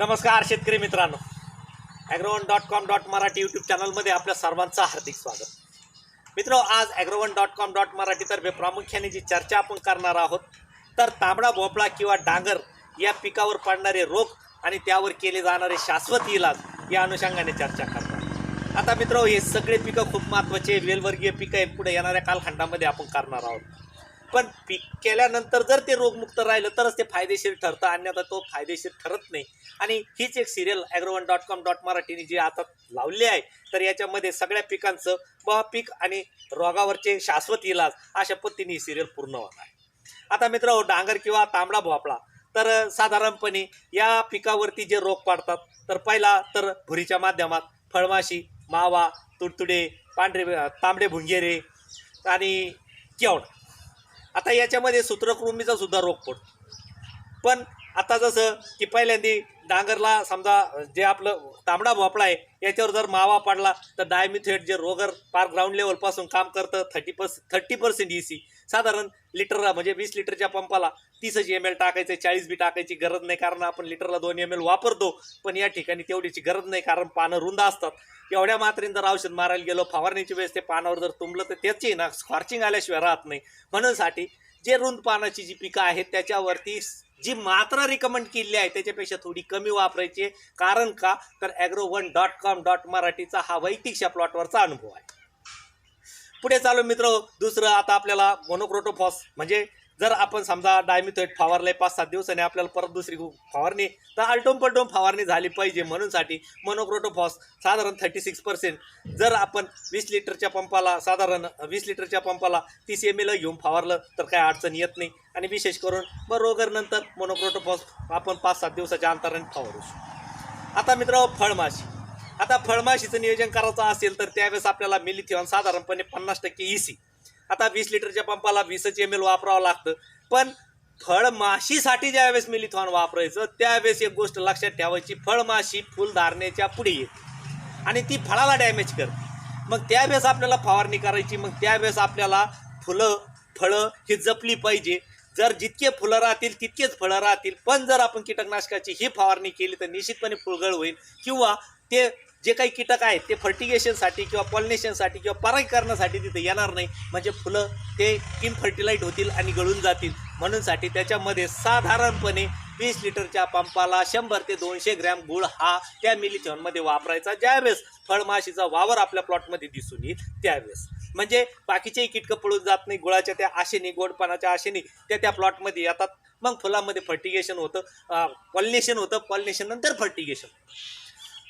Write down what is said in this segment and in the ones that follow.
नमस्कार शेतकरी मित्रांनो. Agrowon dot com dot Marathi YouTube चॅनलमध्ये आपल्या सर्वांचं हार्दिक स्वागत. मित्र आज ॲग्रोवन डॉट कॉम डॉट मराठीतर्फे प्रामुख्याने जी चर्चा आपण करणार आहोत तर तांबडा भोपळा किंवा डांगर या पिकावर पडणारे रोग आणि त्यावर केले जाणारे शाश्वत इलाज या अनुषंगाने चर्चा करणार आता मित्र हे सगळे पिकं खूप महत्त्वाचे वेलवर्गीय पिकं आहेत पुढे येणाऱ्या कालखंडामध्ये आपण करणार आहोत. पण पीक केल्यानंतर जर ते रोगमुक्त राहिलं तरच ते फायदेशीर ठरतं. अन्यथा तो फायदेशीर ठरत नाही. आणि हीच एक serial Agrowon dot com dot मराठीने जी आता लावली आहे तर याच्यामध्ये सगळ्या पिकांचं ब पीक आणि रोगावरचे शाश्वत इलाज अशा पद्धतीने ही सिरियल पूर्ण होत आहे. आता मित्र डांगर किंवा तांबडा भोपळा तर साधारणपणे या पिकावरती जे रोग पाडतात तर पहिला तर भुरीच्या माध्यमात फळमाशी मावा तुडतुडे पांढरे तांबडे भुंगेरे आणि केवड. आता याच्यामध्ये सूत्रकृमीचा सुद्धा रोग पडतो. पण आता जसं की पहिल्यांदी डांगरला समजा जे आपलं तांबडा भोपळा आहे याच्यावर जर मावा पडला तर डायमिथेट जे रोगर पार ग्राउंड लेवलपासून काम करतं thirty per thirty percent E C साधारण लिटरला म्हणजे वीस लिटरच्या पंपाला तीसच एम एल टाकायचं चाळीस बी टाकायची गरज नाही कारण आपण लिटरला दोन एम एल वापरतो पण या ठिकाणी तेवढीची गरज नाही कारण पानं रुंद असतात. एवढ्या मात्रेने जर औषध मारायला गेलो फवारणीची वेळेस ते पानावर जर तुंबलं तर त्याची ना स्कॉर्चिंग आल्याशिवाय राहत नाही. म्हणूनसाठी जे रुंद पानाची जी पिकं आहेत त्याच्यावरती जी मात्रा रिकमेंड केली आहे त्याच्यापेक्षा थोडी कमी वापरायची कारण का? तर agro one dot com dot मराठीचा हा वैयक्तिक प्लॉटवरचा अनुभव आहे. पुढे चालू मित्र दुसरं आता आपल्याला मोनोक्रोटोफॉस म्हणजे जर आपण समजा डायमिथोएट फवारले पाच सात दिवसांनी आपल्याला परत दुसरी फवारणी तर आलटोम पलटोम फवारणी झाली पाहिजे म्हणूनसाठी मोनोक्रोटोफॉस साधारण थर्टी सिक्स पर्सेंट जर आपण वीस लिटरच्या पंपाला साधारण वीस लिटरच्या पंपाला तीस एम एल घेऊन फवारलं तर काय अडचण येत नाही. आणि विशेष करून मग नंतर मोनोक्रोटोफॉस आपण पाच सात दिवसाच्या अंतराने फवारू आता मित्र फळमाशी. आता फळमाशीचं नियोजन करायचं असेल तर त्यावेळेस आपल्याला मिलिथिऑन साधारणपणे पन्नास टक्के इसी आता वीस लिटरच्या पंपाला वीसच एम एल वापरावं लागतं. पण फळमाशीसाठी ज्यावेळेस मिलिथॉन वापरायचं त्यावेळेस एक गोष्ट लक्षात ठेवायची फळमाशी फुलधारणेच्या पुढे येते आणि ती फळाला डॅमेज करते मग त्यावेळेस आपल्याला फवारणी करायची मग त्यावेळेस आपल्याला फुलं फळं ही जपली पाहिजे. जर जितके फुलं राहतील तितकेच फळं राहतील. पण जर आपण कीटकनाशकाची ही फवारणी केली तर निश्चितपणे फुलगळ होईल. किंवा ते जे काही कीटक आहेत ते फर्टिगेशनसाठी किंवा पॉलिनेशनसाठी किंवा परागीकरणासाठी तिथे येणार नाही. म्हणजे फुलं ते इनफर्टिलाईट होतील आणि गळून जातील. म्हणूनसाठी त्याच्यामध्ये साधारणपणे वीस लिटरच्या पंपाला शंभर ते दोनशे ग्रॅम गुळ हा त्या मिलिथॉनमध्ये वापरायचा. ज्यावेळेस फळमाशीचा वावर आपल्या प्लॉटमध्ये दिसून येईल त्यावेळेस. म्हणजे बाकीचेही कीटकं पळून जात नाही. गुळाच्या त्या आशेने गोडपानाच्या आशेने त्या त्या प्लॉटमध्ये येतात. मग फुलामध्ये फर्टिगेशन होतं. पॉलिनेशन होतं. पॉलिनेशन नंतर फर्टिगेशन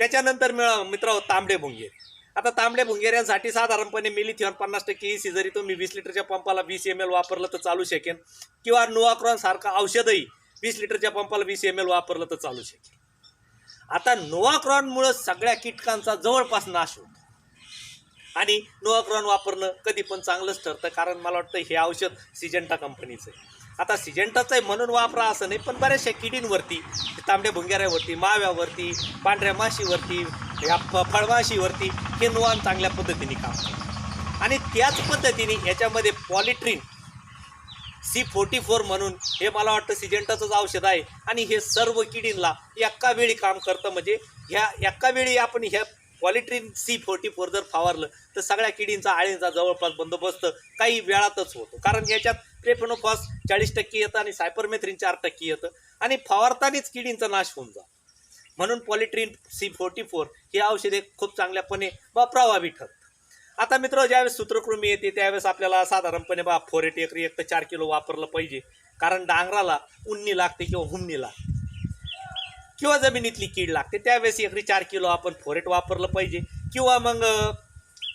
त्याच्यानंतर मिळ मित्र तांबडे भुंगेर आता तांबडे भुंगेऱ्यांसाठी साधारणपणे मिलिथिऑन पन्नास टक्के इसी जरी तुम्ही वीस लिटरच्या पंपाला वीस एम एल वापरलं तर चालू शकेन किंवा नोआक्रॉन सारखं औषधही वीस लिटरच्या पंपाला वीस एम एल वापरलं तर चालू शकेल. आता नोआक्रॉनमुळं सगळ्या कीटकांचा जवळपास नाश होतो. आणि नोआक्रॉन वापरणं कधी पण चांगलंच ठरतं कारण मला वाटतं हे औषध सिजंटा कंपनीचं आहे. आता सिजंटाचं आहे म्हणून वापरा असं नाही पण बऱ्याचशा किडींवरती तांबड्या भुंग्याऱ्यावरती माव्यावरती पांढऱ्या माशीवरती या फ फळमाशीवरती हे नुवान चांगल्या पद्धतीने काम करतं. आणि त्याच पद्धतीने याच्यामध्ये पॉलिट्रीन सी फोर्टी फोर म्हणून हे मला वाटतं सिजेंटाचंच औषध आहे. आणि हे सर्व किडींना एका वेळी काम करतं म्हणजे ह्या एका वेळी आपण ह्या पॉलिट्रिन सी फोर्टी फोर जर फावरलं तर सगळ्या किडींचा आळींचा जवळपास बंदोबस्त काही वेळातच होतो. कारण याच्यात प्रेफेनोफॉस चाळीस टक्के येतं आणि सायपरमेथ्रिन चार टक्के येतं. आणि फवारतानीच किडींचा नाश होऊन जातो. म्हणून पॉलिट्रिन सी फोर्टी फोर ही औषधे खूप चांगल्यापणे बा प्रभावी ठरतात. आता मित्र ज्यावेळेस सूत्रकृमी येते त्यावेळेस आपल्याला साधारणपणे बा फोरेट एकरी एक तर चार किलो वापरलं पाहिजे. कारण डांगराला उन्नी लागते किंवा हुमनी लागते. किंवा जमिनीतली कीड लागते त्यावेळेस एकरी चार किलो आपण फोरेट वापरलं पाहिजे. किंवा मग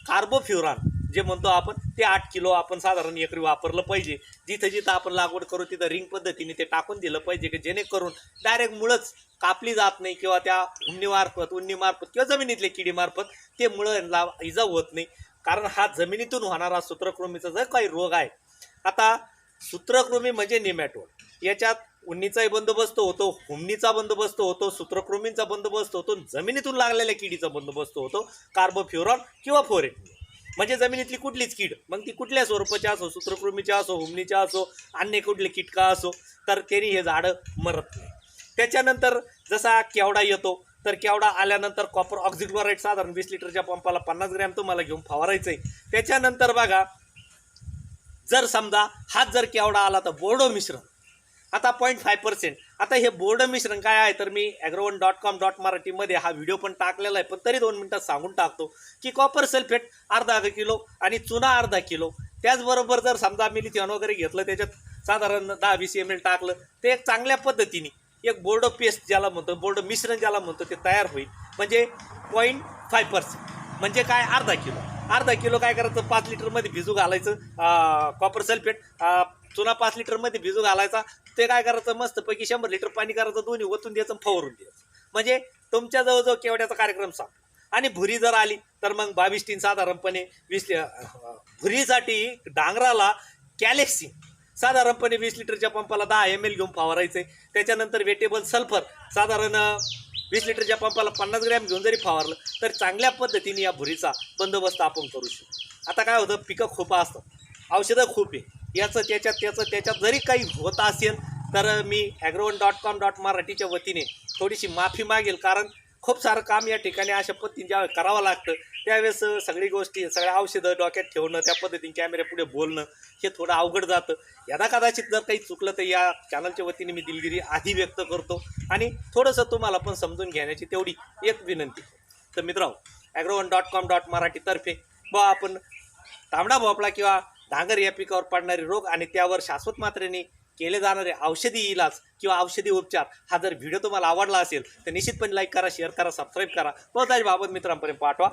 कार्बोफ्युरान जे म्हणतो आपण ते आठ किलो आपण साधारण एकरी वापरलं पाहिजे. जिथं जिथं आपण लागवड करू तिथं रिंग पद्धतीने ते टाकून दिलं पाहिजे की जेणेकरून डायरेक्ट मुळंच कापली जात नाही किंवा त्या हुमणीमार्फत उन्नीमार्फत किंवा जमिनीतल्या किडीमार्फत ते मुळं इजा होत नाही. कारण हा जमिनीतून होणारा सूत्रकृमीचा जर काही रोग आहे आता सूत्रकृमी म्हणजे निमॅटोड. याच्यात उन्नीचाही बंदोबस्त होतो हुमणीचा बंदोबस्त होतो सूत्रकृमींचा बंदोबस्त होतो जमिनीतून लागलेल्या किडीचा बंदोबस्त होतो कार्बोफ्युरॉन किंवा फोरेट. म्हणजे जमिनीतली कुठलीच कीड. मग ती कुठल्या स्वरूपाची असो सूत्रकृमीच्या असो हुमणीच्या असो अन्य कुठले किटका असो तर त्यांनी हे झाडं मरत नाही. त्याच्यानंतर जसा केवडा येतो तर केवडा आल्यानंतर कॉपर ऑक्झिक्लोराईड साधारण वीस लिटरच्या पंपाला पन्नास ग्रॅम तुम्हाला घेऊन फवारायचं आहे त्याच्यानंतर बघा जर समजा हाच जर केवढा आला तर बोर्डो मिश्रण. आता पॉईंट फाय पर्सेंट आता हे बोर्ड मिश्रण काय आहे? तर मी ॲग्रोवन डॉट कॉम डॉट मराठीमध्ये हा व्हिडिओ पण टाकलेला आहे. पण तरी दोन मिनटात सांगून टाकतो की कॉपर सल्फेट अर्धा अर्धा किलो आणि चुना अर्धा किलो. त्याचबरोबर जर समजा मी लिथियन वगैरे घेतलं त्याच्यात साधारण दहा वीस एम एल टाकलं ते एक चांगल्या पद्धतीने एक बोर्ड पेस्ट ज्याला म्हणतो बोर्ड मिश्रण ज्याला म्हणतो ते तयार होईल. म्हणजे पॉईंट फाय पर्सेंट म्हणजे काय? अर्धा किलो. अर्धा किलो काय करायचं? पाच लिटरमध्ये भिजू घालायचं कॉपर सल्फेट चुना पाच लिटरमध्ये भिजू घालायचा. ते काय करायचं? मस्तपैकी शंभर लिटर पाणी करायचं दोन्ही ओतून द्यायचं फवरून फवारून द्यायचं. म्हणजे तुमच्या जवळजवळ केवड्याचा कार्यक्रम सांग. आणि भुरी जर आली तर मग बावीस टीन साधारणपणे वीस लि- भुरीसाठी डांगराला कॅलेक्सी साधारणपणे वीस लिटरच्या पंपाला दहा एम एल घेऊन फवारायचे. त्याच्यानंतर वेटेबल सल्फर साधारण वीस लिटरच्या पंपाला पन्नास ग्रॅम घेऊन जरी फवारलं तर चांगल्या पद्धतीने या भुरीचा बंदोबस्त आपण करू शकतो. आता काय होतं पिकं खूप असतं औषधं खूप आहे. याचं त्याच्यात त्याचं त्याच्यात जरी काही होत असेल तर मी ॲग्रोवन डॉट कॉम डॉट मराठीच्या वतीने थोडीशी माफी मागेल. कारण खूप सारं काम या ठिकाणी अशा पद्धतीने ज्यावेळेस करावं लागतं त्यावेळेस सगळी गोष्टी सगळ्या औषधं डोक्यात ठेवणं त्या पद्धतीने कॅमेऱ्यापुढे बोलणं हे थोडं अवघड जातं. यदा कदाचित जर काही चुकलं तर या चॅनलच्या वतीने मी दिलगिरी आधी व्यक्त करतो. आणि थोडंसं तुम्हाला पण समजून घेण्याची तेवढी एक विनंती. तर मित्रांनो ॲग्रोवन डॉट कॉम डॉट मराठीतर्फे व आपण तांबडा भोपळा किंवा डांगर या पिकावर पडणारे रोग आणि त्यावर शाश्वत मात्रेने केले जाणारे औषधी इलाज किंवा औषधी उपचार हा जर व्हिडिओ तुम्हाला आवडला असेल तर निश्चितपणे लाईक करा शेअर करा सबस्क्राईब करा. व बाबत मित्रांपर्यंत पाठवा.